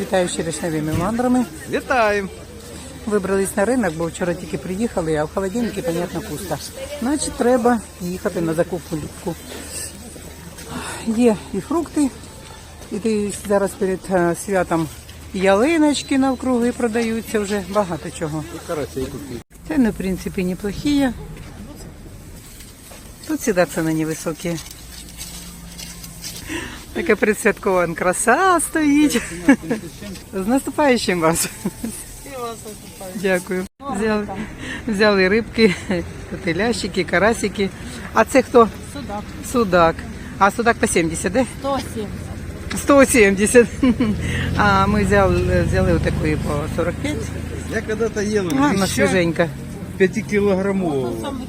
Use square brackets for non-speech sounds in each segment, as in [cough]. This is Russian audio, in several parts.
Вітаю ще річневими мандрами. Вітаємо! Вибрались на ринок, бо вчора тільки приїхали, а в холодильнику, понятно, пусто. Значить, треба їхати на закупку. Є і фрукти, і ти зараз перед е, святом ялиночки навкруги продаються вже багато чого. І карасей купив. Цены, в принципе, неплохие. Тут всегда цены невысокие. Така предсвяткова краса стоїть. З наступаючим вас. Дякую. Взяли, взяли рибки, телящики, карасики. А це хто? Судак. Судак. А судак по 70, да? 107. 170. А ми взяли, взяли отакої по 45. Я когда-то ел Гарно, леща свіженька. 5-килограммового. Самый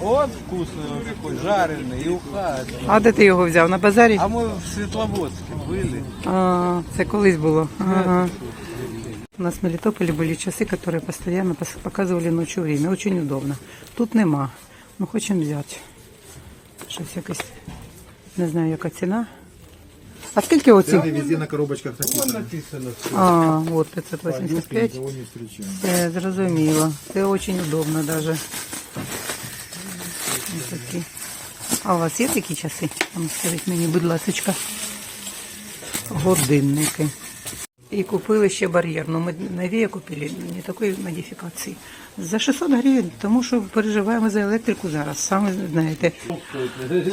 хороший. Вот вкусный он какой, жареный и ухает. А де ти його взяв? На базарі? А мы в Светловодске были. А, це колись було. Ага. У нас в Мелітополі були часи, які постійно пос- показували ночі время. Очень удобно. Тут нема. Ну хочемо взяти. Щось якось. Не знаю, яка ціна. А скільки оці? Цены везде на коробочках написано. Написано. А, от 585. Никого не встречаем. Це зрозуміло. Це дуже удобно даже. Ось такі. А у вас є такі часи? А ну, скажіть мені, будь ласка. Годинники. І купили ще бар'єр. Ну, ми нові купили, не такої модифікації. За 600 гривень, тому що переживаємо за електрику зараз, саме знаєте.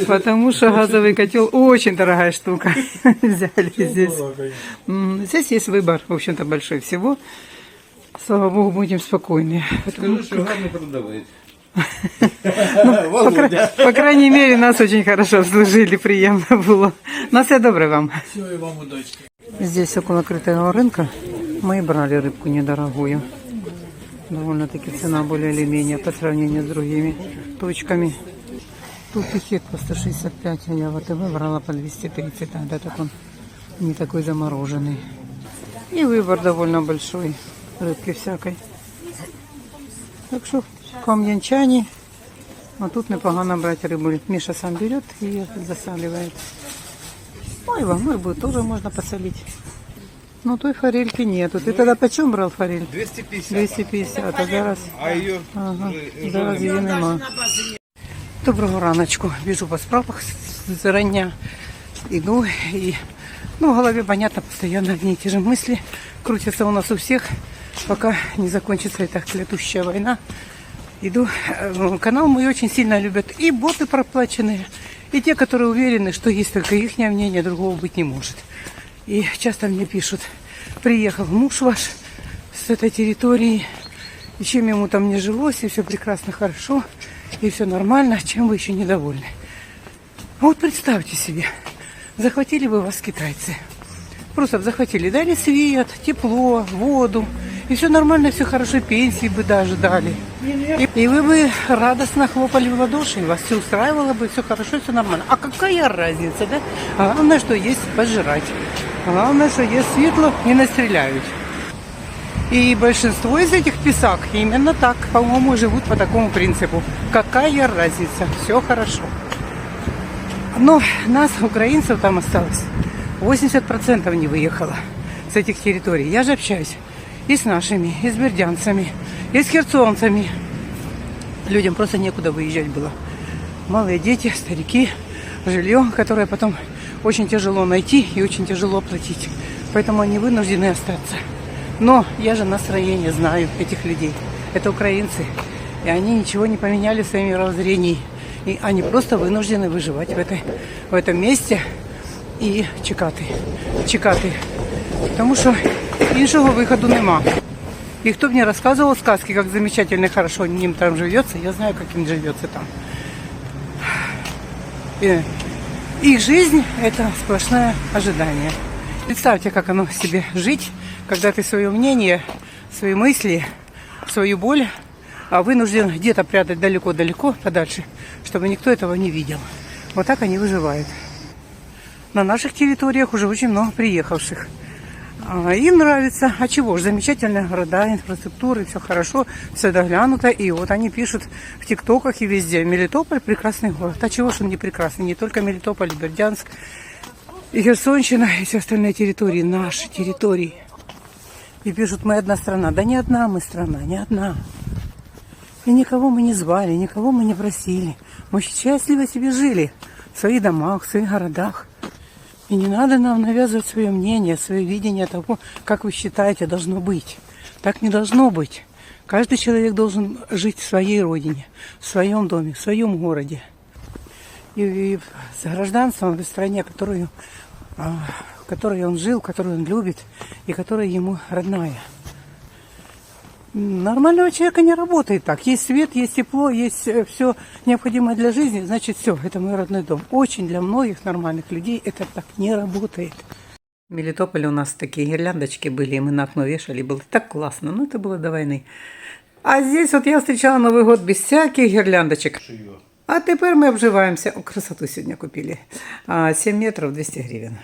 Потому что газовый котел очень дорогая штука. [laughs] Взяли здесь. М, Здесь есть выбор, в общем-то, большой всего. Слава Богу, будем спокойны. Скажи, что гарно [laughs] продавать. По, кра- по крайней мере, нас очень хорошо обслужили, приємно було. На все добре вам. Всего и вам удачи. Здесь около крытого рынка мы брали рыбку недорогую. Довольно-таки цена более или менее по сравнению с другими точками. Тут пихет по 165, а я в АТБ брала по 230, а да, так он не такой замороженный. И выбор довольно большой рыбки всякой. Так что кам'янчані, а тут непогано брать рыбу. Миша сам берет и засаливает. Ой, вам рыбу тоже можно посолить. Ну той форельки нету. Ты тогда почем брал форель? 250. 250, а зараз, А ее ага, зараз її нема. Доброго раночку. Біжу по справах з- зрання. Иду и ну, в голове, понятно, постоянно одни и те же мысли крутятся у нас у всех, пока не закончится эта клятущая война. Иду. Э, Канал мой очень сильно любят и боты проплаченные, и те, которые уверены, что есть только их мнение, другого быть не может. И часто мне пишут, приехал муж ваш с этой территории, и чем ему там не жилось, и все прекрасно, хорошо, и все нормально, чем вы еще недовольны. А вот представьте себе, захватили бы вас китайцы. Просто захватили, дали свет, тепло, воду. И все нормально, все хорошо, пенсии бы даже дали. И, вы бы радостно хлопали в ладоши, вас все устраивало бы, все хорошо, все нормально. А какая разница, да? Главное, что есть пожрать. Главное, что есть светло и настреляют. И большинство из этих писак именно так, по-моему, живут по такому принципу. Какая разница, все хорошо. Но нас, украинцев, там осталось 80% не выехало с этих территорий. Я же общаюсь и с нашими, и с бердянцами, и с херсонцами. Людям просто некуда выезжать было. Малые дети, старики, жилье, которое потом очень тяжело найти и очень тяжело платить. Поэтому они вынуждены остаться. Но я же настроение знаю этих людей. Это украинцы. И они ничего не поменяли в своем мировоззрении. И они просто вынуждены выживать в, этой, в этом месте і чекати. Чекати. Тому що іншого виходу нема. И кто мне рассказывал сказки, как замечательно хорошо им там живется, я знаю, как им живется там. И их жизнь – это сплошное ожидание. Представьте, как оно себе жить, когда ты свое мнение, свои мысли, свою боль а вынужден где-то прятать далеко-далеко подальше, чтобы никто этого не видел. Вот так они выживают. На наших территориях уже очень много приехавших. А, Им нравится. А чего ж, замечательные города, инфраструктура, все хорошо, все доглянуто. И вот они пишут в ТикТоках и везде. Мелитополь прекрасный город. А чего ж он не прекрасный? Не только Мелитополь, Бердянск, и Херсонщина, и все остальные территории, наши территории. И пишут, мы одна страна. Да не одна мы страна, не одна. И никого мы не звали, никого мы не просили. Мы счастливо себе жили в своих домах, в своих городах. И не надо нам навязывать свое мнение, свое видение того, как вы считаете должно быть. Так не должно быть. Каждый человек должен жить в своей родине, в своем доме, в своем городе. И, и с гражданством в стране, которую, а, в которой он жил, которую он любит и которая ему родная. Нормального человека не работает так. Есть свет, есть тепло, есть все необходимое для жизни, значит все, это мой родной дом. Очень для многих нормальных людей это так не работает. В Мелитополе у нас такие гирляндочки были, и мы на окно вешали, было так классно, но это было до войны. А здесь вот я встречала Новый год без всяких гирляндочек. А тепер ми обживаємося. О, красоту сьогодні купили. А, 7 метров 200 гривен.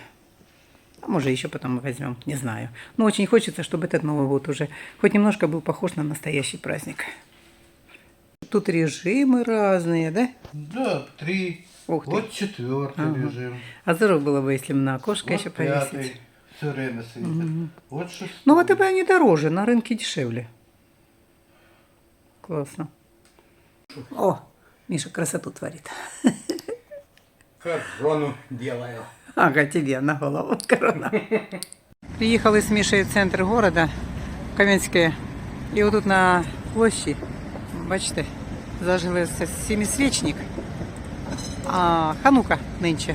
А может, еще потом возьмем, не знаю. Но очень хочется, чтобы этот Новый год уже хоть немножко был похож на настоящий праздник. Тут режимы разные, да? Да, три. Ух ты. Вот четвертый Ага. режим. А здорово было бы, если бы на окошко Вот еще повесить. пятый. Все время светит. Вот шестой. Ну вот это они дороже, на рынке дешевле. Классно. О, Миша красоту творит. Корону делаю. Ага, тебе на голову корона. Приїхали з Мішею в центр города, Кам'янське. І отут на площі, бачите, заживився сімісвічник. А ханука нинче.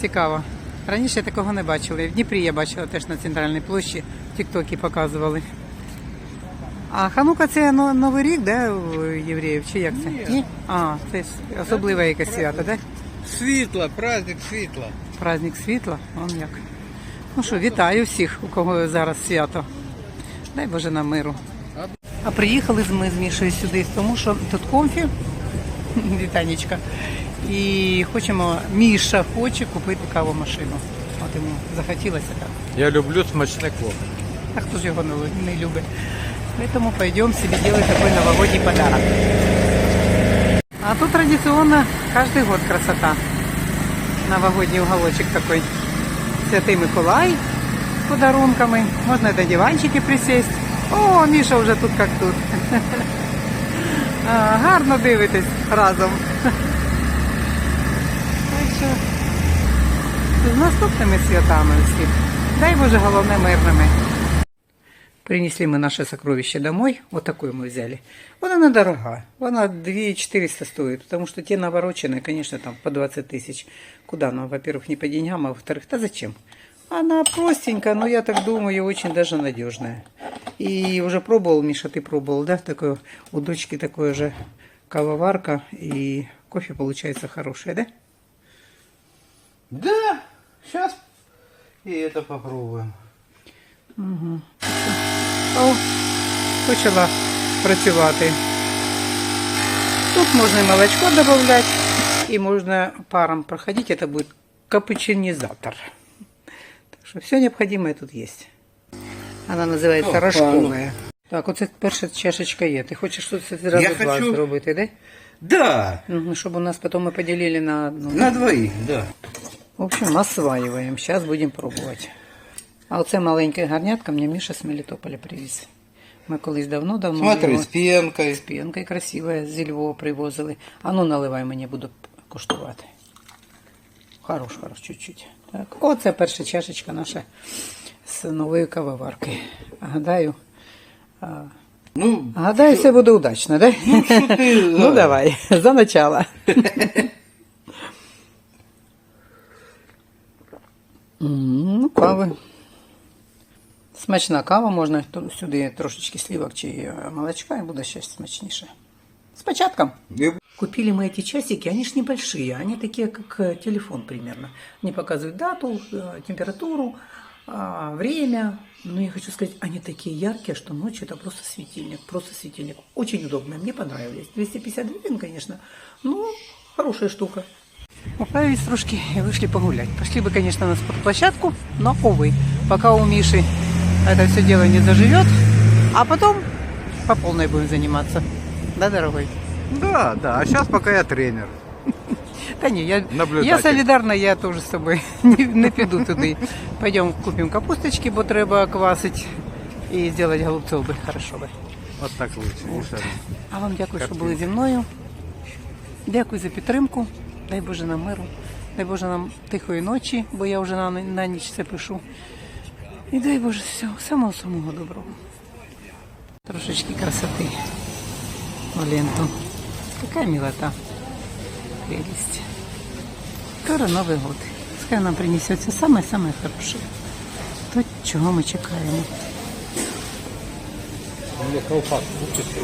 Цікаво. Раніше такого не бачили. В Дніпрі я бачила теж на центральній площі, в Тіктокі показували. А ханука це Новий рік, да, у євреїв, чи як це? Ні. А, це особливе якесь свято, да? Світло, праздник світла. Праздник світла, он як. Ну що, вітаю всіх, у кого зараз свято. Дай Боже нам миру. А приїхали з- ми з Мішою сюди, тому що тут комфі, [laughs] вітанечка. І хочемо, Міша хоче купити кавомашину. От йому захотілося так. Я люблю смачне кофе. А хто ж його не, лю- не любить? Поэтому пойдем себе делать такой новогодний подарок. А тут традиционно каждый год красота. Новогодний уголочек такой. Святый Миколай с подарунками. Можно на диванчики присесть. О, Міша вже тут як тут. [laughs] Гарно дивитесь разом. [laughs] Так що з наступними святами всіх. Дай Боже, головне мирними. Принесли мы наше сокровище домой. Вот такую мы взяли. Вот она дорога. Она 2400 стоит. Потому что те навороченные, конечно, там по 20 тысяч. Куда нам? Во-первых, не по деньгам, а во-вторых, да зачем? Она простенькая, но я так думаю, очень даже надежная. И уже пробовал, Миша, ты пробовал, да? Такое, у дочки такое же кавоварка. И кофе получается хороший, да? Да, сейчас и это попробуем. О, почала працювати. Тут можна і молочко додати, і можна паром проходити. Это будет капучинизатор. Так що все необхідне тут є. Вона називається О, рожковая. Так, оце перша чашечка є. Ти хочеш тут це зразу Я два хочу- зробити, да? Да, Угу, щоб у нас потім ми поділили на одну. на двоих, да. В общем, осваиваем. Сейчас будем пробовать. А оце маленьке гарнятка мені Міша з Мелітополя привіз. Ми колись давно-давно Смотри, його с пенкой. з пінкою красивою зі Львова привозили. А ну наливай мені, буду куштувати. Хорош, хорош, чуть-чуть. Так, оце перша чашечка наша з нової кавоварки. Гадаю, а, Ну, гадаю, все буде удачно, да? ти, [laughs] ну давай, за начало. [laughs] Ну, кави. Смачна кава, можна ту- сюди трошечки слівок чи е, молочка, і буде ще смачніше. С початком. и Купили мы эти часики, они ж небольшие, они такие, как э, телефон примерно. Они показывают дату, э, температуру, а, время. Но я хочу сказать, они такие яркие, что ночью это просто светильник, просто светильник. Очень удобно, мне понравились. 250 гривен, конечно, но хорошая штука. Управились трошки и вышли погулять. Пошли бы, конечно, на спортплощадку, но, увы, пока у Миши это все дело не заживет, а потом по полной будем заниматься. Да, дорогой? Да, да. А сейчас пока я тренер. [laughs] Та ні, я, Наблюдатель. я солідарна, я теж з тобою [laughs] не, не піду туди. Пойдемо купимо капусточки, бо треба квасити І зробити голубцов би хорошо би. Вот так лучше. дешевле. А вам дякую, що були зі мною. Дякую за підтримку. Дай Боже нам миру. Дай Боже нам тихої ночі, бо я вже на, на ніч це пишу. І дай Боже всього, самого самого доброго. Трошечки красоти в ленту. Така милота. Прелесть. Скоро Новий год. Пускай нам принесеться самое-самое хорошее. То, чого ми чекаємо. Мне колпак купите.